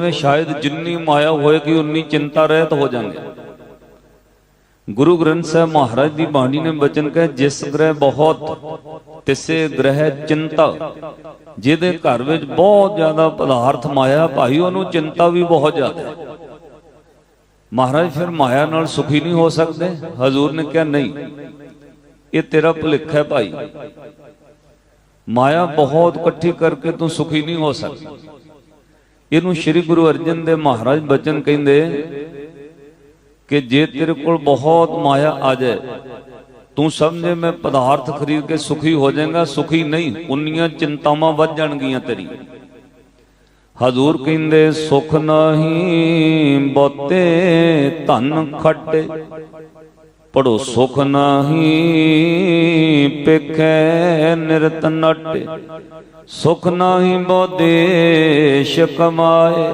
ਵਿੱਚ ਸ਼ਾਇਦ ਜਿੰਨੀ ਮਾਇਆ ਹੋਏਗੀ, ਉਨੀ ਚਿੰਤਾ ਰਹਿਤ ਹੋ ਜਾਣਗੇ ਗੁਰੂ ਗ੍ਰੰਥ ਸਾਹਿਬ ਮਹਾਰਾਜ ਦੀ ਬਾਣੀ ਨੇ ਬਚਨ ਕਹੇ, ਜਿਸ ਗ੍ਰਹਿ ਬਹੁਤ, ਤਿਸੇ ਗ੍ਰਹਿ ਚਿੰਤਾ। ਜਿਹਦੇ ਘਰ ਵਿੱਚ ਬਹੁਤ ਜ਼ਿਆਦਾ ਪਦਾਰਥ ਮਾਇਆ, ਭਾਈ ਉਹਨੂੰ ਚਿੰਤਾ ਵੀ ਬਹੁਤ ਜ਼ਿਆਦਾ। ਮਹਾਰਾਜ ਫਿਰ ਮਾਇਆ ਨਾਲ ਸੁਖੀ ਨਹੀਂ ਹੋ ਸਕਦੇ। ਹਜ਼ੂਰ ਨੇ ਕਿਹਾ, ਨਹੀਂ, ਇਹ ਤੇਰਾ ਭੁਲੇਖਾ ਹੈ ਭਾਈ। ਮਾਇਆ ਬਹੁਤ ਇਕੱਠੀ ਕਰਕੇ ਤੂੰ ਸੁਖੀ ਨਹੀਂ ਹੋ ਸਕਦਾ। ਇਹਨੂੰ ਸ੍ਰੀ ਗੁਰੂ ਅਰਜਨ ਦੇਵ ਮਹਾਰਾਜ ਬਚਨ ਕਹਿੰਦੇ ਕਿ ਜੇ ਤੇਰੇ ਕੋਲ ਬਹੁਤ ਮਾਇਆ ਆ ਜਾਏ, ਤੂੰ ਸਮਝੇ ਮੈਂ ਪਦਾਰਥ ਖਰੀਦ ਕੇ ਸੁਖੀ ਹੋ ਜਾਏਗਾ, ਸੁਖੀ ਨਹੀਂ, ਉਨੀਆਂ ਚਿੰਤਾਵਾਂ ਵੱਧ ਜਾਣਗੀਆਂ ਤੇਰੀ। ਹਜ਼ੂਰ ਕਹਿੰਦੇ, ਸੁਖ ਨਹੀਂ ਬੋਤੇ ਧਨ ਖੱਟੇ, ਪੜੋ, ਸੁਖ ਨਹੀਂ ਪੇਖੈ ਨਿਰਤ ਨਟ ਸੁਖ ਨਹੀਂ ਬੋ ਦੇਸ਼ ਕਮਾਏ।